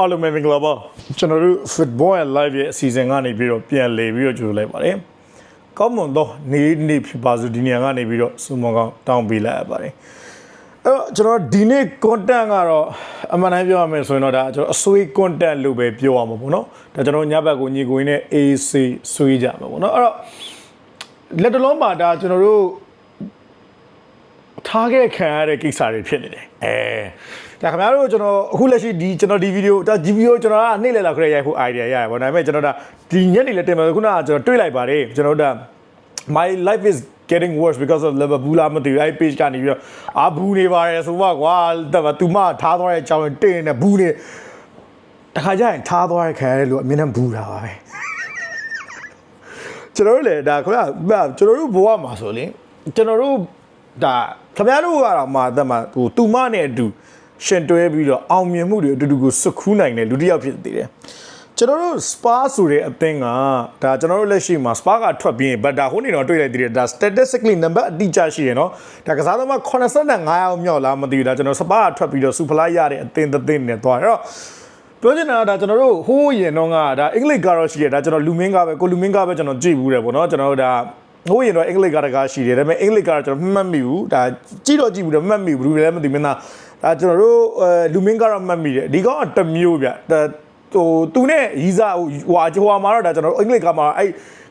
အားလုံးပဲမင်္ဂလာပါကျွန်တော်တို့ football and live ရဲ့အစီအစဉ်ကနေပြီးတော့ပြန်လည်ပြီးတော့ကြိုလိုက်ပါတယ်ကောင်းမွန်တော့နေနေဖြစ်ပါစို့ဒီနေရာကနေပြီးတော့စုမောကောင်းတောင်းပေးလိုက်ရပါတယ်အဲ့တော့ကျွန်တော်ဒီနေ့ content ကတော့အမှန်တမ်းပြောရမယ်ဆိုရင်တော့ဒါကျွန်တော်အဆွေး content လို့ပဲပြောရမှာပေါ့နော်ဒါကျွန်တော်ညဘက်ကိုညီကိုရင်းနဲ့ AC ဆွေးကြမှာပေါ့နော်အဲ့တော့လက်တလုံးမှာဒါကျွန်တော်တို့ထားခဲ့ခံရတဲ့ကိစ္စတွေဖြစ်နေတယ်အဲ ဒါခင်ဗျားတို့ကျွန်တော်အခုလက်ရှိဒီကျွန်တော်ဒီဗီဒီယိုဒါဒီဗီဒီယိုကျွန်တော်ကနေ့လည်လောက်ခရက်ရိုက်ဖို့ idea ရတယ်ဗောဒါပေမဲ့ကျွန်တော်ဒါဒီညနေလည်းတင်မယ်ခုနကကျွန်တော်တွေးလိုက်ပါတယ်ကျွန်တော်ဒါ my life is getting worse because of liverpool လာမသိဘူးအဲ့ page ကနေပြီးတော့အာဘူးနေပါတယ်ဆိုတော့ကွာဒါပေမဲ့ तू မထားသွားတဲ့အကြောင်းတင်းနေဘူးနေတခါကျရင်ထားသွားတဲ့ခံရတဲ့လူအမြင်နဲ့ဘူးတာပါပဲကျွန်တော်တို့လည်းဒါခင်ဗျာကျွန်တော်တို့ဘဝမှာဆိုရင်ကျွန်တော်တို့ဒါခင်ဗျားတို့ကတော့မှအသက်မှာဟိုတူမနဲ့အတူ ရှင်တွဲပြီးတော့အောင်မြင်မှုတွေအတူတူကိုစွတ်ခူးနိုင်တဲ့လူတစ်ယောက်ဖြစ်သေးတယ်ကျွန်တော်တို့ spa ဆိုတဲ့အသင်းကဒါကျွန်တော်တို့လက်ရှိမှာ spa ကထွက်ပြီးရင်ဘတ်ဒါဟိုနေတော့တွေ့လိုက်သေးတယ်ဒါ statistically number အတိအကျရှိရနော်ဒါကစားသမား85ယောက်မြောက်လားမသိဘူးဒါကျွန်တော် spa ကထွက်ပြီးတော့ super fly ရတဲ့အသင်းတစ်သင်းနဲ့သွားတယ်အဲ့တော့ပြောချင်တာကဒါကျွန်တော်တို့ဟိုးရင်တော့ကဒါအင်္ဂလိပ်ကတော့ရှိတယ်ဒါကျွန်တော်လူမင်းကပဲကိုလူမင်းကပဲကျွန်တော်ကြည့်ဘူးတယ်ပေါ့နော်ကျွန်တော်တို့ဒါဟိုးရင်တော့အင်္ဂလိပ်ကတကားရှိတယ်ဒါပေမဲ့အင်္ဂလိပ်ကတော့ကျွန်တော်မှတ်မိဘူးဒါကြည့်တော့ကြည့်ဘူးတော့မှတ်မိဘူးဘူးလည်းမသိမင်းသား ဒါကျွန်တော်တို့အဲလူမင်းကတော့မှတ်မိတယ်ဒီကောင်ကတစ်မျိုးဗျဒါဟိုသူနဲ့ရီစာဟိုဟွာဟွာမှာတော့ဒါကျွန်တော်တို့အင်္ဂလိပ်ကမှာအဲ့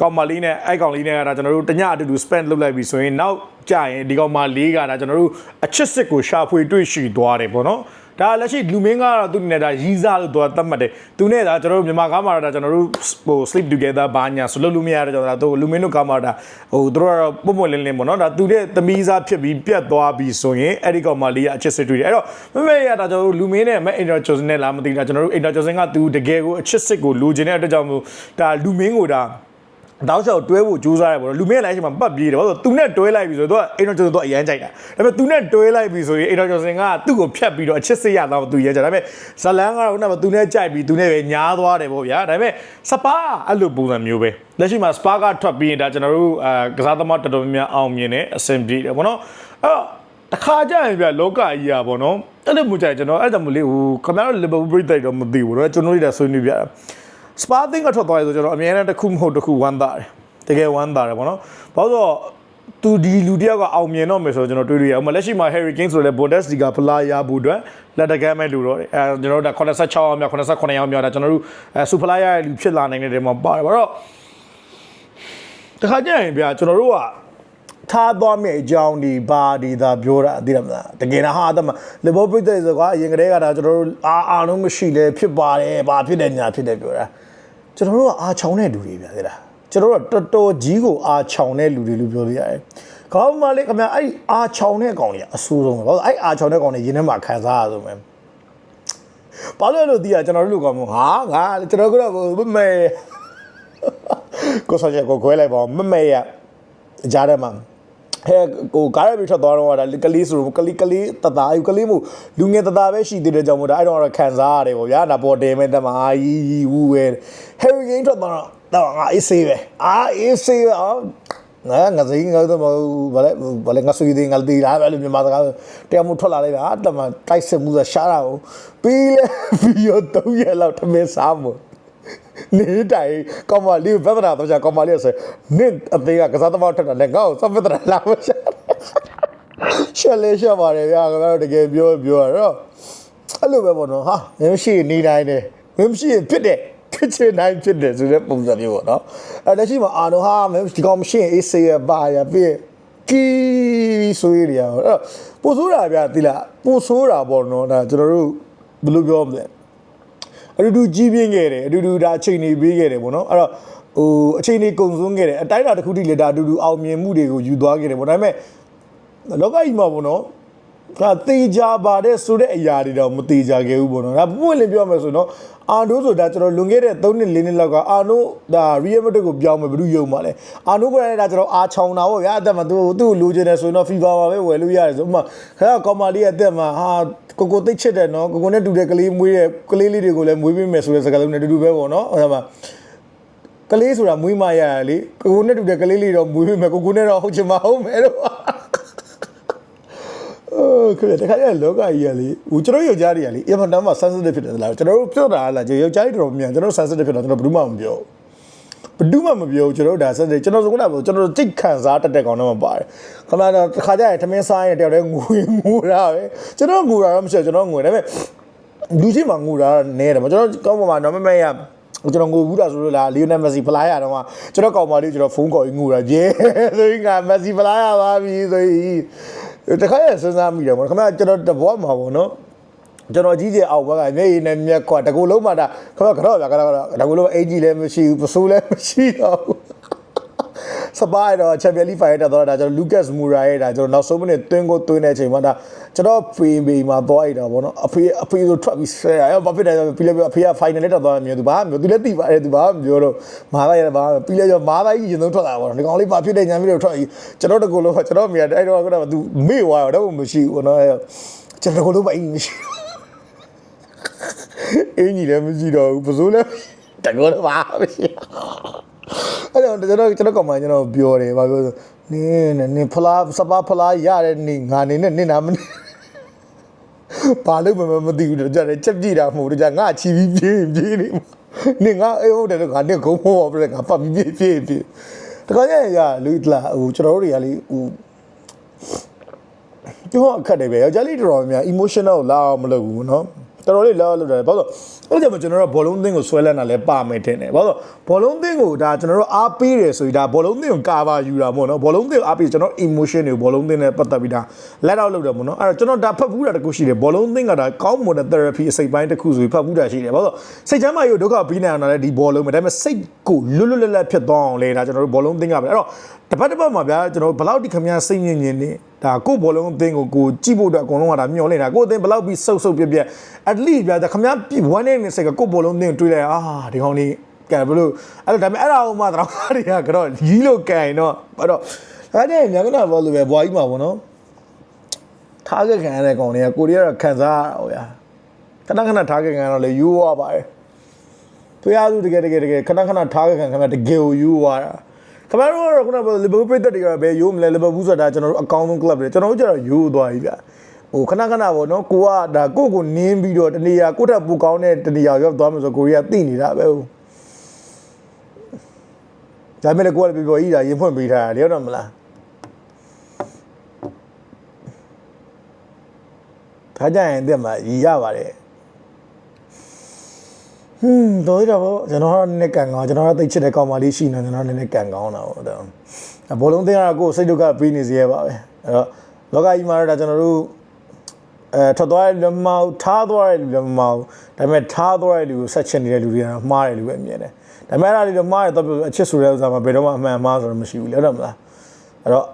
ကောင်မလေးနဲ့အဲ့ကောင်လေးနဲ့ကဒါကျွန်တော်တို့တညအတူတူ spend လုပ်လိုက်ပြီဆိုရင်နောက်ကြရင်ဒီကောင်မလေးကဒါကျွန်တော်တို့အချစ်စစ်ကိုရှာဖွေတွေ့ရှိသွားတယ်ပေါ့နော် ဒါလက်ရှိလူမင်းကတော့သူနဲ့ဒါရီးစားလို့သူကသတ်မှတ်တယ်သူနဲ့ဒါကျွန်တော်တို့မြန်မာကားမှာတော့ဒါကျွန်တော်တို့ဟို sleep together ဘာညာဆိုလို့လူမရတဲ့ကျွန်တော်တို့လူမင်းတို့ကားမှာဒါဟိုသူတို့ကတော့ပုံပုံလင်းလင်းပေါ့နော်ဒါသူနဲ့သမီးစားဖြစ်ပြီးပြတ်သွားပြီဆိုရင်အဲ့ဒီကောင်မလေးကအချစ်စစ်တွေ့တယ်အဲ့တော့မမေရဒါကျွန်တော်တို့လူမင်းနဲ့မအင်တာဂျိုစနဲ့လာမသိတာကျွန်တော်တို့အင်တာဂျိုစကသူတကယ်ကိုအချစ်စစ်ကိုလိုချင်တဲ့အတွက်ကြောင့်မို့ဒါလူမင်းကိုဒါ တောက်လျှောက်တွဲဖို့ကြိုးစားရပေါ့လူမင်းလည်းအချိန်မှာပတ်ပြေးတယ်ဘာလို့သူနဲ့တွဲလိုက်ပြီဆိုတော့အိမ်တော်ကျော်စင်တော့အရန်ကြိုက်တာဒါပေမဲ့သူနဲ့တွဲလိုက်ပြီဆိုရင်အိမ်တော်ကျော်စင်ကသူ့ကိုဖြတ်ပြီးတော့အချစ်စစ်ရတော့သူရကြဒါပေမဲ့ဇလန်းကတော့ခုနကသူနဲ့ကြိုက်ပြီးသူနဲ့ပဲညားသွားတယ်ပေါ့ဗျာဒါပေမဲ့စပါအဲ့လိုပုံစံမျိုးပဲလက်ရှိမှာစပါကထွက်ပြီးရင်ဒါကျွန်တော်တို့အဲကစားသမားတော်တော်များများအောင်မြင်တယ်အဆင်ပြေတယ်ပေါ့နော်အဲ့တော့တခါကြရင်ဗျလောကကြီးอ่ะပေါ့နော်အဲ့လိုမျိုးကြကျွန်တော်အဲ့ဒါမျိုးလေးဟိုခင်ဗျားတို့လီဗာပူးပြည်တိုက်တော့မသိဘူးတော့ကျွန်တော်တို့ဒါဆွေးနွေးပြတာ စပါသင်းကထွက်သွားရဆိုကျွန်တော်အမြဲတမ်းတစ်ခုမဟုတ်တစ်ခုဝမ်းသာတယ်တကယ်ဝမ်းသာတယ်ပေါ့နော်ဘာလို့ဆိုတော့သူဒီလူတယောက်ကအောင်မြင်တော့မယ်ဆိုတော့ကျွန်တော်တွေးလို့ရအောင်မလက်ရှိမှာ Harry Kane ဆိုလည်း Bundesliga ဖလားရဖို့အတွက်လက်တကမ်းမဲ့လူတော့တယ်အဲကျွန်တော်တို့ဒါ86အောင်မြောက်89အောင်မြောက်ဒါကျွန်တော်တို့အဲစူဖလားရတဲ့လူဖြစ်လာနိုင်တဲ့တဲမှာပါတယ်ဘာတော့တခါကျရင်ဗျာကျွန်တော်တို့ကထားသွားမယ့်အကြောင်းဒီဘာဒီသာပြောတာသိရမလားတကယ်တော့ဟာအတမလေဘောပရိသတ်ဆိုကွာအရင်ကတည်းကဒါကျွန်တော်တို့အာအာလုံးမရှိလဲဖြစ်ပါတယ်ဘာဖြစ်တယ်ညာဖြစ်တယ်ပြောတာ ကျွန်တော်တို့ကအာချောင်းတဲ့လူတွေဗျာသိလားကျွန်တော်တို့ကတော်တော်ကြီးကိုအာချောင်းတဲ့လူတွေလို့ပြောလို့ရတယ်ခေါင်းမလေးခင်ဗျာအဲ့အာချောင်းတဲ့ကောင်တွေအဆိုးဆုံးပဲဘာလို့အဲ့အာချောင်းတဲ့ကောင်တွေရင်းထဲမှာခံစားရဆုံးပဲဘာလို့လဲလို့ဒီကကျွန်တော်တို့လူကောင်မဟာငါကျွန်တော်ကတော့မမေကိုစားချက်ကိုခွဲလိုက်ပါမမေရကြားထဲမှာ ဟဲကိုကားရပြီးထွက်သွားတော့ဒါကလေးဆိုတော့ကလေးကလေးတသားယူကလေးမို့လူငယ်တသားပဲရှိသေးတဲ့ကြောင့်မို့ဒါအဲ့တော့ခံစားရတယ်ပေါ့ဗျာနာပေါ်တယ်မဲ့တမအာကြီးဝူဝဲဟယ်ရီဂိမ်းထွက်သွားတော့တော့ငါအေးဆေးပဲအာအေးဆေးပဲအော်ငါငါစိငါတော့ဘာလဲဘာလဲငါဆွေးသေးငါတီးလာပဲလို့မြန်မာစကားတရားမှုထွက်လာလိုက်တာတမတိုက်စစ်မှုရှားတာကိုပြီးလဲဗီဒီယို၃ရက်လောက်ထမင်းစားမှု နေတိုင်ကောင်မလေးပြဿနာတော့ကြာကောင်မလေးဆိုနင့်အသေးကကစားသမားထက်တာလည်းငါ့ကိုစပဿနာလာမရှာရှက်လဲရှက်ပါတယ်ဗျာခင်ဗျားတို့တကယ်ပြောပြောရတော့အဲ့လိုပဲပေါ့နော်ဟာမင်းရှိနေတိုင်းတယ်မင်းရှိဖြစ်တယ်ဖြစ်ချင်တိုင်းဖြစ်တယ်ဆိုတဲ့ပုံစံမျိုးပေါ့နော်အဲ့လက်ရှိမှာအာနိုဟာမင်းဒီကောင်မရှိရင်အေးစေးရပါရပြည့်ကီဆိုရရအဲ့တော့ပို့ဆိုးတာဗျာတိလားပို့ဆိုးတာပေါ့နော်ဒါကျွန်တော်တို့ဘယ်လိုပြောမလဲ အတူတူကြီးပြင်းခဲ့တယ်အတူတူဒါအချိန်နေပေးခဲ့တယ်ပေါ့နော်အဲ့တော့ဟိုအချိန်နေကုံဆုံးခဲ့တယ်အတိုင်းအတာတစ်ခုတည်းလေဒါအတူတူအောင်မြင်မှုတွေကိုယူသွားခဲ့တယ်ပေါ့ဒါပေမဲ့လောကကြီးမှာပေါ့နော် ဒါတေချာပါတဲ့ဆိုတဲ့အရာတွေတော့မတေချာခဲ့ဘူးပေါ့နော်ဒါပွင့်လင်းပြောမယ်ဆိုတော့အာနိုးဆိုတာကျွန်တော်လွန်ခဲ့တဲ့3နှစ်4နှစ်လောက်ကအာနိုးဒါ Real Madrid ကိုပြောင်းမယ်ဘယ်သူယုံမှာလဲအာနိုးကလည်းဒါကျွန်တော်အာချောင်းတာပေါ့ဗျာအသက်မှာသူသူ့ကိုလိုချင်တယ်ဆိုရင်တော့ FIFA ပါပဲဝယ်လို့ရတယ်ဆိုဥပမာခါကောင်မလေးရဲ့အသက်မှာဟာကိုကိုသိချစ်တယ်နော်ကိုကိုနဲ့တူတဲ့ကလေးမွေးတဲ့ကလေးလေးတွေကိုလည်းမွေးပေးမယ်ဆိုတဲ့စကားလုံးနဲ့တူတူပဲပေါ့နော်အဲ့ဒါမှာကလေးဆိုတာမွေးမရရလေကိုကိုနဲ့တူတဲ့ကလေးလေးတော့မွေးပေးမယ်ကိုကိုနဲ့တော့ဟုတ်ချင်မဟုတ်မယ်တော့ ခင်ဗျတခါကျလောကကြီးကလေဟိုကျွန်တော်ယောက်ျားတွေကလေအမှန်တမ်းမှ sensitive ဖြစ်တယ်လားကျွန်တော်တို့ပြောတာလားကျွန်တော်ယောက်ျားတွေတော်တော်များကျွန်တော် sensitive ဖြစ်တော့ကျွန်တော်ဘယ်သူမှမပြောဘူးဘယ်သူမှမပြောဘူးကျွန်တော်တို့ဒါ sensitive ကျွန်တော်ဆိုခုနကပြောကျွန်တော်တို့စိတ်ခံစားတတ်တဲ့ကောင်တော့မပါတယ်ခင်ဗျာတော့တခါကျရင်ထမင်းစားရင်တယောက်တည်းငိုရင်ငိုတာပဲကျွန်တော်ငိုတာတော့မရှိဘူးကျွန်တော်ငိုတယ်ဒါပေမဲ့လူချင်းမှာငိုတာနဲတယ်မကျွန်တော်ကောင်းပါမှာတော့မမဲရကျွန်တော်ငိုဘူးတာဆိုလို့လားလီယိုနယ်မက်ဆီဖလားရတော့မှကျွန်တော်ကောင်မလေးကျွန်တော်ဖုန်းခေါ်ပြီးငိုတာဂျဲဆိုရင်ကမက်ဆီဖလားရပါပြီဆိုရင် တခါရစဉ်းစားမိတယ်ပေါ့ခင်ဗျာကျွန်တော်တဘောမှာပေါ့နော်ကျွန်တော်ကြီးကျယ်အောက်ဘက်ကမျက်ရည်နဲ့မျက်ခွာတကူလုံးမှာဒါခမကတော့ဗျာကတော့တကူလုံးအင်ကြီးလည်းမရှိဘူးပစိုးလည်းမရှိတော့ဘူး စပါးတော့ချန်ပီယံလိဖိုင်တက်တော့ဒါကျွန်တော်လူကတ်မူရာရဲ့ဒါကျွန်တော်နောက်ဆုံးမိနစ်တွင်းကိုတွင်းတဲ့အချိန်မှာဒါကျွန်တော်ဖေးမေးမှာသွားရတာဗောနော်အဖေအဖေဆိုထွက်ပြီးဆဲရဘာဖြစ်တယ်ပြီးလဲအဖေကဖိုင်နယ်လက်တက်သွားတယ်မျိုးသူဘာမှမျိုးသူလည်းသိပါတယ်သူဘာမှမပြောတော့မာသားရဘာပြီးလဲကျမာသားကြီးရင်ဆုံးထွက်လာဗောနော်ဒီကောင်လေးဘာဖြစ်တယ်ညာပြီးတော့ထွက်ပြီးကျွန်တော်တကူလုံးကျွန်တော်မိရအဲ့တော့ကတော့သူမေ့သွားတော့မရှိဘူးဗောနော်ကျွန်တော်တကူလုံးမအင်းမရှိဘူးအင်းကြီးလည်းမရှိတော့ဘူးပစိုးလည်းတကောတော့ပါမရှိ အဲ့တော့ကျွန်တော်ကျွန်တော်ကောင်မကျွန်တော်ပြောတယ်ဘာပြောနင်းနင်းဖလားစပါဖလားရတဲ့နေငါနေနဲ့နင်းနာမနေဘာလို့မမသိဘူးတော့ကြတယ်ချက်ကြည့်တာမဟုတ်တော့ကြငါချီပြီးပြေးပြေးနေနေငါအေးဟုတ်တယ်ငါနေကုန်းမောပြတယ်ငါပတ်ပြီးပြေးပြေးပြေးတခါကျရင်ရလူတလားဟိုကျွန်တော်တို့တွေကလေဟိုကျွန်တော်အခက်တယ်ပဲယောက်ျားလေးတော်တော်များ emotional လာအောင်မလုပ်ဘူးเนาะတော်တော်လေးလာလို့တယ်ဘာလို့ အဲ့ဒါမှကျွန်တော်တို့ဘောလုံးသင်းကိုဆွဲလန်းတာလဲပါမယ်တင်တယ်ဘာလို့ဘောလုံးသင်းကိုဒါကျွန်တော်တို့အားပေးတယ်ဆိုပြီးဒါဘောလုံးသင်းကိုကာဗာယူတာပေါ့နော်ဘောလုံးသင်းကိုအားပေးကျွန်တော် emotion တွေကိုဘောလုံးသင်းနဲ့ပတ်သက်ပြီးဒါလက်တော့လုပ်တယ်ပေါ့နော်အဲ့တော့ကျွန်တော်ဒါဖတ်ဘူးတာတခုရှိတယ်ဘောလုံးသင်းကဒါကောင်းမွန်တဲ့ therapy အစိပ်ပိုင်းတစ်ခုဆိုပြီးဖတ်ဘူးတာရှိတယ်ဘာလို့စိတ်ချမ်းသာရေးဒုက္ခပြီးနေအောင်လည်းဒီဘောလုံးပဲဒါပေမဲ့စိတ်ကိုလွတ်လွတ်လပ်လပ်ဖြစ်သွားအောင်လဲဒါကျွန်တော်တို့ဘောလုံးသင်းကပဲအဲ့တော့တစ်ပတ်တစ်ပတ်မှာဗျာကျွန်တော်ဘယ်လောက်ဒီခမများစိတ်ညစ်ညစ်နေ ဒါကိုဘောလုံးအသင်းကိုကိုကြည့်ဖို့အတွက်အကုန်လုံးကဒါမျောနေတာကိုအသင်းဘယ်လောက်ပြီးဆုပ်ဆုပ်ပြက်ပြက် at least ဗျာဒါခမများဝမ်းနေနေစိတ်ကကိုဘောလုံးအသင်းကိုတွေးလိုက်အာဒီကောင်လေးကဲဘလို့အဲ့လိုဒါပေမဲ့အဲ့ဒါအောင်မှတော့တွေကကတော့ကြီးလို့ကန်တော့အဲ့တော့အဲ့ဒါညကနာဘောလို့ပဲဘွားကြီးမှာပေါ့နော်ထားခဲ့ခံရတဲ့ကောင်တွေကကိုရီးယားကခံစားရတာဟိုဗျာခဏခဏထားခဲ့ခံရတော့လေယူရပါတယ်သူရသူတကယ်တကယ်တကယ်ခဏခဏထားခဲ့ခံခံတကယ်ကိုယူရတာ ခင်ဗျားတို့ကတော့ခုနကလီဗာပူးပြည်သက်တွေကပဲယူမလဲလီဗာပူးဆိုတာကျွန်တော်တို့အကောင်းဆုံး club တွေကျွန်တော်တို့ကျတော့ယူသွားပြီဗျဟိုခဏခဏပေါ့နော်ကိုကဒါကိုကိုနင်းပြီးတော့တနေရာကိုတက်ပူကောင်းတဲ့တနေရာရောက်သွားမှဆိုကိုရီးယားသိနေတာပဲဟုတ်ဒါမဲ့လည်းကိုကလည်းပြောပြောကြီးတာရင်ဖွင့်ပေးထားတာလျောတော့မလားဒါကြရင်တဲ့မှာရရပါတယ် ဟွန်းတော်ရတော့ကျွန်တော်ကနည်းနည်းကန်ကောင်းကျွန်တော်ကသိချစ်တဲ့ကောင်မလေးရှိနေကျွန်တော်နည်းနည်းကန်ကောင်းတာပေါ့ဒါဘောလုံးတင်းကကိုယ်စိတ်ဒုက္ခပေးနေစီရပါပဲအဲ့တော့လောကကြီးမှာတော့ဒါကျွန်တော်တို့အဲထွက်သွားတဲ့လူမောက်ထားသွားတဲ့လူမောက်ဒါပေမဲ့ထားသွားတဲ့လူကိုဆက်ချင်နေတဲ့လူတွေကတော့မှားတယ်လူပဲအမြင်တယ်ဒါပေမဲ့အဲ့ဒါလေးတော့မှားရတော့အချစ်ဆိုတဲ့ဥစ္စာမှာဘယ်တော့မှအမှန်မှားဆိုတော့မရှိဘူးလေဟုတ်တယ်မလားအဲ့တော့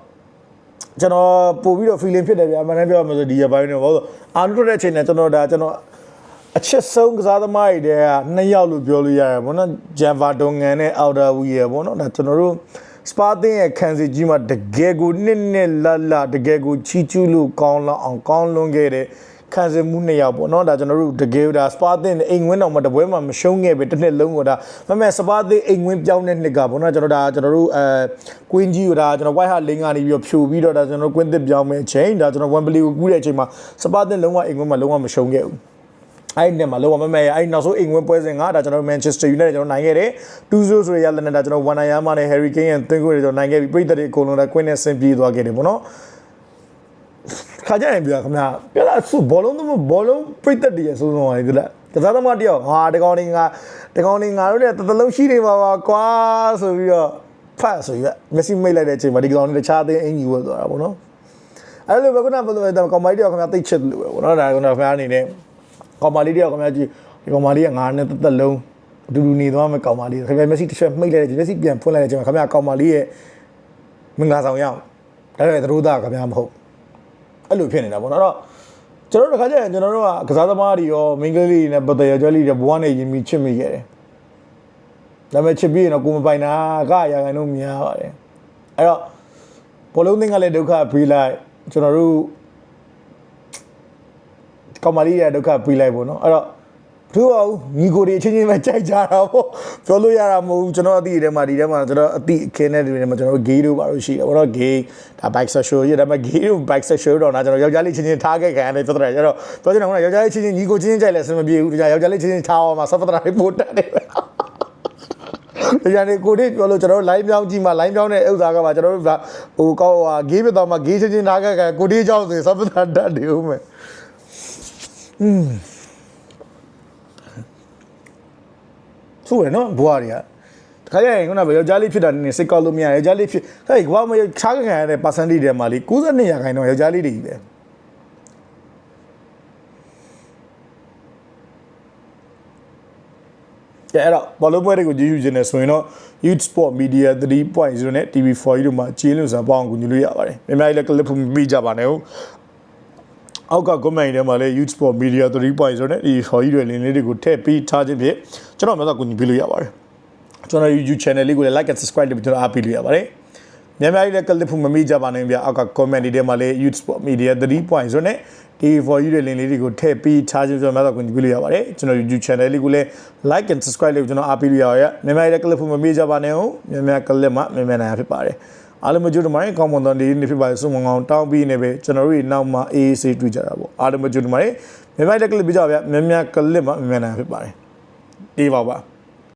ကျွန်တော်ပို့ပြီးတော့ feeling ဖြစ်တယ်ဗျာအမှန်တမ်းပြောရမယ်ဆိုဒီရပိုင်းတော့ဘာလို့အာနုထွက်တဲ့အချိန်နဲ့ကျွန်တော်ဒါကျွန်တော် အချစ်ဆုံးကစားသမားတွေတဲ့ကနှစ်ယောက်လို့ပြောလို့ရတယ်ဗောနော်ဂျန်ဗာဒွန်ငန်နဲ့အော်ဒါဝီရယ်ဗောနော်ဒါကျွန်တော်တို့စပါတင်ရဲ့ခံစီကြီးမှာတကယ်ကိုနှစ်နှစ်လလတကယ်ကိုချီကျူးလို့ကောင်းလောက်အောင်ကောင်းလွန်ခဲ့တဲ့ခံစမှုနှစ်ယောက်ပေါ့နော်ဒါကျွန်တော်တို့တကယ်ဒါစပါတင်အိမ်ဝင်းတော်မှာတပွဲမှာမရှုံးခဲ့ပဲတစ်နှစ်လုံးကိုဒါမမဲ့စပါတင်အိမ်ဝင်းပြောင်းတဲ့နှစ်ကပေါ့နော်ကျွန်တော်ဒါကျွန်တော်တို့အဲကွင်းကြီးကိုဒါကျွန်တော် white hat လင်းကနေပြီးတော့ဖြိုပြီးတော့ဒါကျွန်တော်ကွင်းသစ်ပြောင်းမဲ့အချိန်ဒါကျွန်တော် Wembley ကိုကူးတဲ့အချိန်မှာစပါတင်လုံးဝအိမ်ဝင်းမှာလုံးဝမရှုံးခဲ့ဘူး အဲ့ဒီနဲ့မှာလောကမမဲအဲ့ဒီနောက်ဆုံးအိမ်ဝင်ပွဲစဉ်ကဒါကျွန်တော် Manchester United ကျွန်တော်နိုင်ခဲ့တယ်2-0ဆိုရရလက်နဲ့ဒါကျွန်တော်ဝန်နိုင်ယားမနဲ့ Harry Kane ရဲ့သွင်းခွင့်တွေကျွန်တော်နိုင်ခဲ့ပြီပြည်သက်တွေအကုန်လုံးဒါကွင်းနဲ့ဆင်ပြေးသွားခဲ့တယ်ပေါ့နော်ခါကြရင်ပြောခင်ဗျာပြလာစုဘောလုံးသမဘောလုံးပြည်သက်တွေရဲ့စိုးစိုးပါလေဒီလားကစားသမားတယောက်ဟာတကောင်လေးငါတကောင်လေးငါတို့လည်းတသလုံးရှိနေပါပါကွာဆိုပြီးတော့ဖတ်ဆိုပြီးမက်ဆီမိတ်လိုက်တဲ့အချိန်မှာဒီကောင်လေးတခြားအသင်းအင်ကြီးဝတ်သွားတာပေါ့နော်အဲ့လိုပဲခုနကဘယ်လိုလဲကောင်မလေးတယောက်ခင်ဗျာတိတ်ချစ်လို့ပဲပေါ့နော်ဒါကခင်ဗျာအနေနဲ့ ကောင်မလေးတယောက်ခင်ဗျာကြည့်ဒီကောင်မလေးကငါနဲ့တက်တက်လုံးအတူတူနေသွားမယ်ကောင်မလေးခင်ဗျာမျက်စိတစ်ချက်မှိတ်လိုက်တယ်မျက်စိပြန်ဖွင့်လိုက်တဲ့အချိန်မှာခင်ဗျာကောင်မလေးရဲ့မင်္ဂလာဆောင်ရောက်ဒါပေမဲ့သရိုးသားခင်ဗျာမဟုတ်အဲ့လိုဖြစ်နေတာပေါ့နော်အဲ့တော့ကျွန်တော်တို့တစ်ခါကျရင်ကျွန်တော်တို့ကကစားသမားတွေရောမင်္ဂလာလေးနဲ့ပတ်သက်ရကြလေးတွေဘဝနဲ့ယဉ်ပြီးချစ်မိခဲ့တယ်ဒါပေမဲ့ချစ်ပြီးရင်တော့ကိုမပိုင်တာကရာခိုင်နှုန်းများပါတယ်အဲ့တော့ဘောလုံးသင်းကလည်းဒုက္ခပေးလိုက်ကျွန်တော်တို့ ကောင်မလေးရဒုက္ခပေးလိုက်ပေါ့နော်အဲ့တော့တို့အောင်ညီကိုတွေအချင်းချင်းပဲကြိုက်ကြတာပေါ့ပြောလို့ရတာမဟုတ်ဘူးကျွန်တော်အတိထဲမှာဒီထဲမှာကျွန်တော်အတိအခင်းတဲ့တွေထဲမှာကျွန်တော် gay တို့ပါလို့ရှိတယ်ဘောတော့ gay ဒါ bisexual ရဒါပေမဲ့ gay တို့ bisexual တော့နာကျွန်တော်ယောက်ျားလေးချင်းချင်းထားခဲ့ခံရတယ်ပြောတယ်ကျတော့ပြောချင်တာကယောက်ျားလေးချင်းချင်းညီကိုချင်းချင်းကြိုက်လဲအဆင်မပြေဘူးတခြားယောက်ျားလေးချင်းချင်းထားအောင်မှာဆော့ဖတ်တာလေးပို့တတ်တယ်ဒီကနေကိုတိပြောလို့ကျွန်တော်တို့ line ပြောင်းကြည့်မှာ line ပြောင်းတဲ့ဥစ္စာကမှကျွန်တော်တို့ဟိုကောဟာ gay ပြတော့မှ gay ချင်းချင်းထားခဲ့ခံကိုတိအကြောင်းဆိုဆော့ဖတ်တာတတ်တယ်ဦးမယ် သူ့ရနော်ဘွားတွေကတခါကျရင်ခုနကယောက်ျားလေးဖြစ်တာနည်းနည်းစိတ်ကောက်လို့မရယောက်ျားလေးဖြစ်ဟဲ့ဘွားမချားခံရတဲ့ percentage တွေမှာလေ92ရာခိုင်နှုန်းယောက်ျားလေးတွေကြီးပဲကဲအဲ့တော့ဘောလုံးပွဲတွေကိုကြည့်ယူခြင်းနဲ့ဆိုရင်တော့ Youth Sport Media 3.0နဲ့ TV4 တို့မှာကြီးလို့ဆိုတာပေါအောင်ကူညီလို့ရပါတယ်။မြန်မာပြည်လည်း clip မိကြပါနဲ့ဟုတ်။ အောက်က comment ထဲမှာလည်း Youth Sport Media 3.0နဲ့ဒီ for you တွေလင်းလေးတွေကိုထည့်ပြီးထားခြင်းဖြင့်ကျွန်တော်မျိုးသာကူညီပေးလို့ရပါတယ်။ကျွန်တော် YouTube channel လေးကိုလည်း like and subscribe လုပ်ပြီးကျွန်တော်အားပေးလို့ရပါတယ်။မြန်မာပြည်လည်း clip မမိကြပါနဲ့ဗျ။အောက်က comment တွေထဲမှာလည်း Youth Sport Media 3.0နဲ့ဒီ for you တွေလင်းလေးတွေကိုထည့်ပြီးထားခြင်းကျွန်တော်မျိုးသာကူညီပေးလို့ရပါတယ်။ကျွန်တော် YouTube channel လေးကိုလည်း like and subscribe လုပ်ပြီးကျွန်တော်အားပေးလို့ရပါတယ်။မြန်မာပြည်လည်း clip မမိကြပါနဲ့ဟုတ်။မြန်မာ clip မှာမြန်မာနိုင်ဖြစ်ပါတယ်။ အားလုံးမကြိုးတမိုင်းကောင်းမွန်သောနေ့နေ့ဖြစ်ပါစေဆုမွန်ကောင်းတောင်းပြီးနေပဲကျွန်တော်တို့နောက်မှာအေးအေးဆေးတွေ့ကြတာပေါ့အားလုံးမကြိုးတမိုင်းမြန်မာတက်ကလစ်ပြကြပါဗျမြန်မာကလစ်မှာမြန်မာနိုင်ဖြစ်ပါတယ်ဒီပါပါ